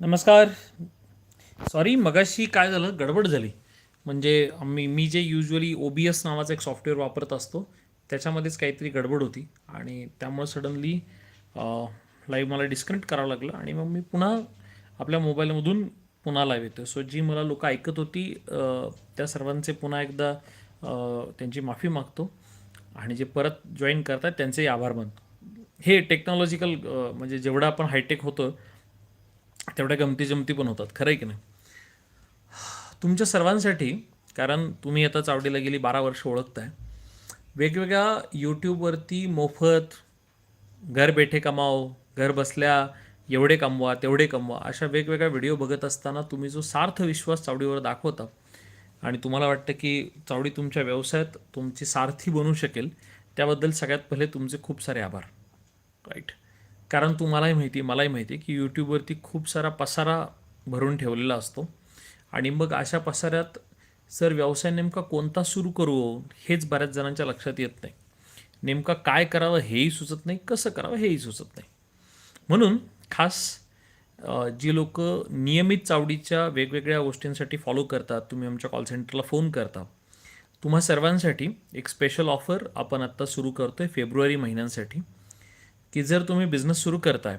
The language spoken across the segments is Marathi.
नमस्कार. सॉरी मगाशी काय झालं? गडबड झाली. म्हणजे मी मी जे युजली ओ बी एस नावाचं एक सॉफ्टवेअर वापरत असतो त्याच्यामध्येच काहीतरी गडबड होती. आणि त्यामुळे सडनली लाईव्ह मला डिस्कनेक्ट करावं लागलं. आणि मग मी पुन्हा आपल्या मोबाईलमधून पुन्हा लाईव्ह येतो सो जी मला लोकं ऐकत होती त्या सर्वांचे पुन्हा एकदा त्यांची माफी मागतो. आणि जे परत जॉईन करतात त्यांचेही आभार मानतो. हे टेक्नॉलॉजिकल म्हणजे जेवढं आपण हायटेक होतं तेवढ्या गमती जमती पण होतात खरं आहे की नाही? तुमच्या सर्वांसाठी कारण तुम्ही आता चावडीला गेली बारा वर्ष ओळखताय वेगवेगळ्या यूट्यूबवरती मोफत घर बेठे कमाव घर बसल्या एवढे कमवा तेवढे कमवा अशा वेगवेगळ्या व्हिडिओ बघत असताना तुम्ही जो सार्थ विश्वास चावडीवर दाखवता आणि तुम्हाला वाटतं की चावडी तुमच्या व्यवसायात तुमची सारथी बनू शकेल त्याबद्दल सगळ्यात पहिले तुमचे खूप सारे आभार. राईट कारण तुम्हालाही माहिती मलाही माहिती आहे की यूट्यूबवरती खूप सारा पसारा भरून ठेवलेला असतो. आणि मग अशा पसाऱ्यात सर व्यवसाय नेमका कोणता सुरू करू हो, हेच बऱ्याच जणांच्या लक्षात येत नाही. नेमका काय करावं हेही सुचत नाही कसं करावं हेही सुचत नाही. म्हणून खास जी लोक नियमित चावडीच्या वेगवेगळ्या गोष्टींसाठी फॉलो करतात तुम्ही आमच्या कॉल सेंटरला फोन करता तुम्हा सर्वांसाठी एक स्पेशल ऑफर आपण आत्ता सुरू करतो आहे फेब्रुवारी महिन्यांसाठी. की जर तुम्ही बिझनेस सुरू करताय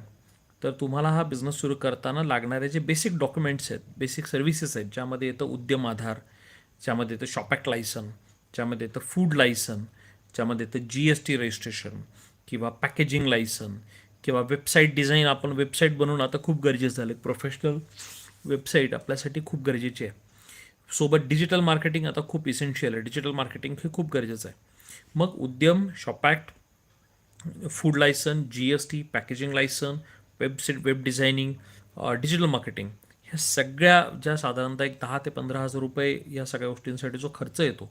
तर तुम्हाला हा बिझनेस सुरू करताना लागणारे जे बेसिक डॉक्युमेंट्स आहेत बेसिक सर्व्हिसेस आहेत ज्यामध्ये येतं उद्यम आधार ज्यामध्ये येतं शॉपॅक्ट लायसन ज्यामध्ये येतं फूड लायसन ज्यामध्ये येतं जी एस टी रजिस्ट्रेशन किंवा पॅकेजिंग लायसन किंवा वेबसाईट डिझाईन आपण वेबसाईट बनवून आता खूप गरजेचं झालं प्रोफेशनल वेबसाईट आपल्यासाठी खूप गरजेची आहे. सोबत डिजिटल मार्केटिंग आता खूप इसेन्शियल आहे. डिजिटल मार्केटिंग हे खूप गरजेचं आहे. मग Udyam shop act food licence G S T packaging licence website web designing digital marketing ह्या सगळ्या ज्या साधारणतः एक दहा ते पंधरा हजार रुपये या सगळ्या गोष्टींसाठी जो खर्च येतो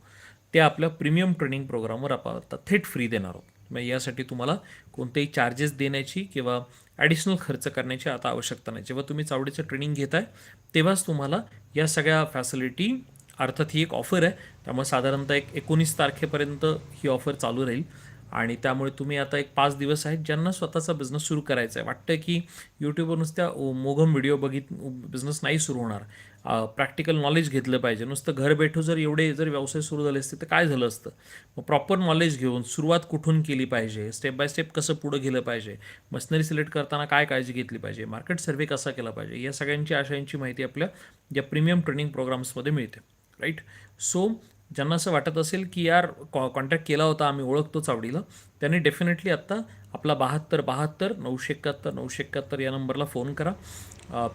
ते आपल्या प्रीमियम ट्रेनिंग प्रोग्रामवर आपण आता थेट फ्री देणार आहोत. मग यासाठी तुम्हाला कोणतेही चार्जेस देण्याची किंवा ॲडिशनल खर्च करण्याची आता आवश्यकता नाही. जेव्हा तुम्ही चावडीचं ट्रेनिंग घेताय तेव्हाच तुम्हाला या सगळ्या फॅसिलिटी अर्थात ही एक ऑफर आहे. त्यामुळे साधारणतः एक एकोणीस तारखेपर्यंत ही ऑफर चालू राहील. आणि त्यामुळे तुम्ही आता एक पाच दिवस आहेत ज्यांना स्वतःचा बिझनेस सुरू करायचा आहे. वाटतं की यूट्यूबवर नुसत्या मोघम व्हिडिओ बघित बिझनेस नाही सुरू होणार. प्रॅक्टिकल नॉलेज घेतलं पाहिजे. नुसतं घर बैठो जर एवढे जर व्यवसाय सुरू झाले असते तर काय झालं असतं? मग प्रॉपर नॉलेज घेऊन सुरुवात कुठून केली पाहिजे? स्टेप बाय स्टेप कसं पुढं गेलं पाहिजे? मशनरी सिलेक्ट करताना काय काळजी घेतली पाहिजे? मार्केट सर्व्हे कसा केला पाहिजे? या सगळ्यांची आशयांची माहिती आपल्या या प्रीमियम ट्रेनिंग प्रोग्राम्समध्ये मिळते. राईट सो ज्यांना असं वाटत असेल की यार कॉ कॉन्टॅक्ट केला होता आम्ही ओळखतो चावडीला त्यांनी डेफिनेटली आत्ता आपला बहात्तर बहात्तर नऊशे एकाहत्तर नऊशे एकाहत्तर या नंबरला फोन करा.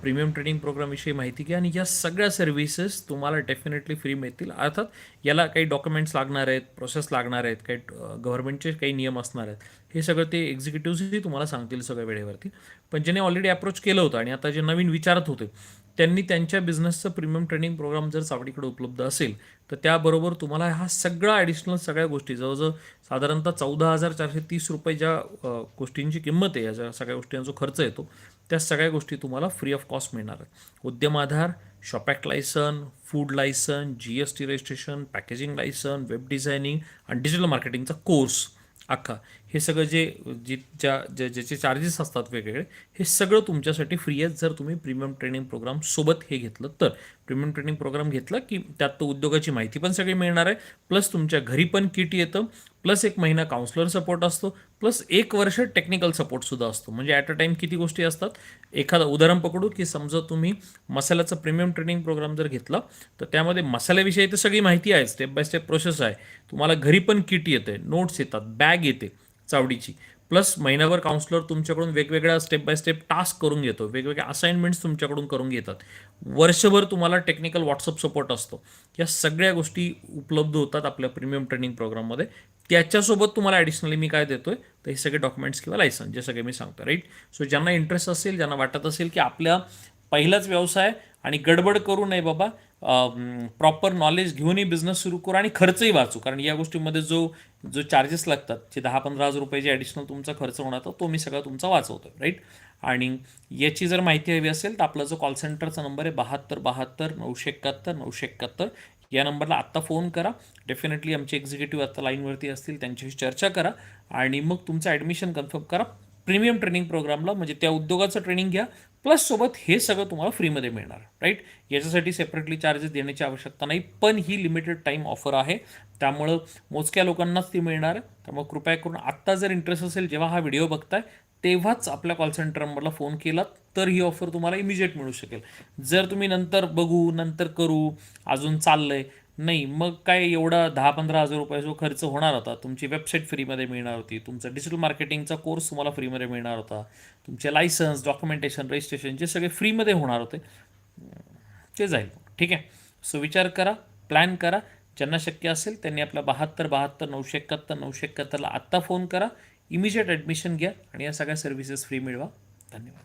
प्रीमियम ट्रेनिंग प्रोग्रामविषयी माहिती घ्या आणि या सगळ्या सर्व्हिसेस तुम्हाला डेफिनेटली फ्री मिळतील. अर्थात याला काही डॉक्युमेंट्स लागणार आहेत प्रोसेस लागणार आहेत काही गव्हर्नमेंटचे काही नियम असणार आहेत. हे सगळं ते एक्झिक्युटिव्हही तुम्हाला सांगतील सगळ्या वेळेवरती. पण ज्याने ऑलरेडी अप्रोच केलं होतं आणि आता जे नवीन विचारत होते त्यांनी त्यांच्या बिझनेसचं प्रीमियम ट्रेनिंग प्रोग्राम जर चावडीकडे उपलब्ध असेल तर त्याबरोबर तुम्हाला हा सगळा ॲडिशनल सगळ्या गोष्टी जवळजवळ साधारणतः चौदा हजार चारशे तीस रुपये ज्या गोष्टींची किंमत आहे या ज्या सगळ्या गोष्टींचा जो खर्च येतो त्या सगळ्या गोष्टी तुम्हाला फ्री ऑफ कॉस्ट मिळणार आहेत. Udyam Aadhaar shop act licence food licence G S T registration packaging licence web designing आणि डिजिटल मार्केटिंगचा कोर्स अख्खा. हे सगळं जे जी ज्या ज्या ज्याचे चार्जेस असतात वेगवेगळे हे सगळं तुमच्यासाठी फ्री आहेत. जर तुम्ही प्रीमियम ट्रेनिंग प्रोग्राम सोबत हे घेतलं तर. प्रीमियम ट्रेनिंग प्रोग्राम घेतला की त्यात तो उद्योगाची माहिती पण सगळी मिळणार आहे. प्लस तुमच्या घरी पण किट येतं. प्लस एक महिना काउन्सलर सपोर्ट असतो प्लस एक वर्ष टेक्निकल सपोर्टसुद्धा असतो. म्हणजे ॲट अ टाईम किती गोष्टी असतात? एखादं उदाहरण पकडू की समजा तुम्ही मसाल्याचा प्रीमियम ट्रेनिंग प्रोग्राम जर घेतला तर त्यामध्ये मसाल्याविषयी तर सगळी माहिती आहे स्टेप बाय स्टेप प्रोसेस आहे. तुम्हाला घरी पण किट येते नोट्स येतात बॅग येते चावडीची. प्लस महिनाभर काउन्सलर तुमच्याकडून वेगवेगळ्या स्टेप बाय स्टेप टास्क करून घेतो. वेगवेगळ्या असाइनमेंट्स तुमच्याकडून करून घेतात. वर्षभर तुम्हाला टेक्निकल व्हॉट्सअप सपोर्ट असतो. या सगळ्या गोष्टी उपलब्ध होतात आपल्या प्रीमियम ट्रेनिंग प्रोग्राममध्ये त्याच्यासोबत तुम्हाला ॲडिशनली मी काय देतोय? तर हे सगळे डॉक्युमेंट्स किंवा लायसन जे सगळे मी सांगतो राईट सो ज्यांना इंटरेस्ट असेल ज्यांना वाटत असेल की आपल्या पहिलाच व्यवसाय आणि गडबड करू नये बाबा प्रॉपर नॉलेज घेऊनही बिझनेस सुरू करू आणि खर्चही वाचू. कारण या गोष्टीमध्ये जो जो चार्जेस लागतात जे दहा पंधरा हजार रुपये जे ॲडिशनल तुमचा खर्च होणार तो तो मी सगळा तुमचा वाचवतो राईट आणि याची जर माहिती हवी असेल तर आपला जो कॉल सेंटरचा नंबर आहे बहात्तर बहात्तर नऊशे एकाहत्तर नऊशे एकाहत्तर या नंबरला आत्ता फोन करा. डेफिनेटली आमचे एक्झिक्युटिव्ह आत्ता लाईनवरती असतील त्यांच्याशी चर्चा करा आणि मग तुमचं ॲडमिशन कन्फर्म करा. प्रीमियम ट्रेनिंग प्रोग्रामला म्हणजे त्या उद्योगाचं ट्रेनिंग घ्या. प्लस सोबत हे सगळं तुम्हाला फ्रीमध्ये मिळणार राईट याच्यासाठी सेपरेटली चार्जेस देण्याची आवश्यकता नाही पण ही लिमिटेड टाईम ऑफर आहे. त्यामुळं मोजक्या लोकांनाच ती मिळणार. आहे त्यामुळे कृपया करून आत्ता जर इंटरेस्ट असेल जेव्हा हा व्हिडिओ बघताय तेव्हाच आपल्या कॉल सेंटर नंबरला फोन केला तर ही ऑफर तुम्हाला इमिजिएट मिळू शकेल. जर तुम्ही नंतर बघू नंतर करू अजून चाललंय नाही मग काय एवढा दहा पंधरा हजार रुपये जो खर्च होणार होता तुमची वेबसाईट फ्रीमध्ये मिळणार होती तुमचा डिजिटल मार्केटिंगचा कोर्स तुम्हाला फ्रीमध्ये मिळणार होता तुमचे लायसन्स डॉक्युमेंटेशन रजिस्ट्रेशन जे सगळे फ्रीमध्ये होणार होते ते जाईल. ठीक आहे? सो विचार करा प्लॅन करा ज्यांना शक्य असेल त्यांनी आपला बहात्तर बहात्तर नऊशे एकाहत्तर नऊशे एकाहत्तरला आत्ता फोन करा इमिजिएट ॲडमिशन घ्या आणि या सगळ्या सर्व्हिसेस फ्री मिळवा. धन्यवाद.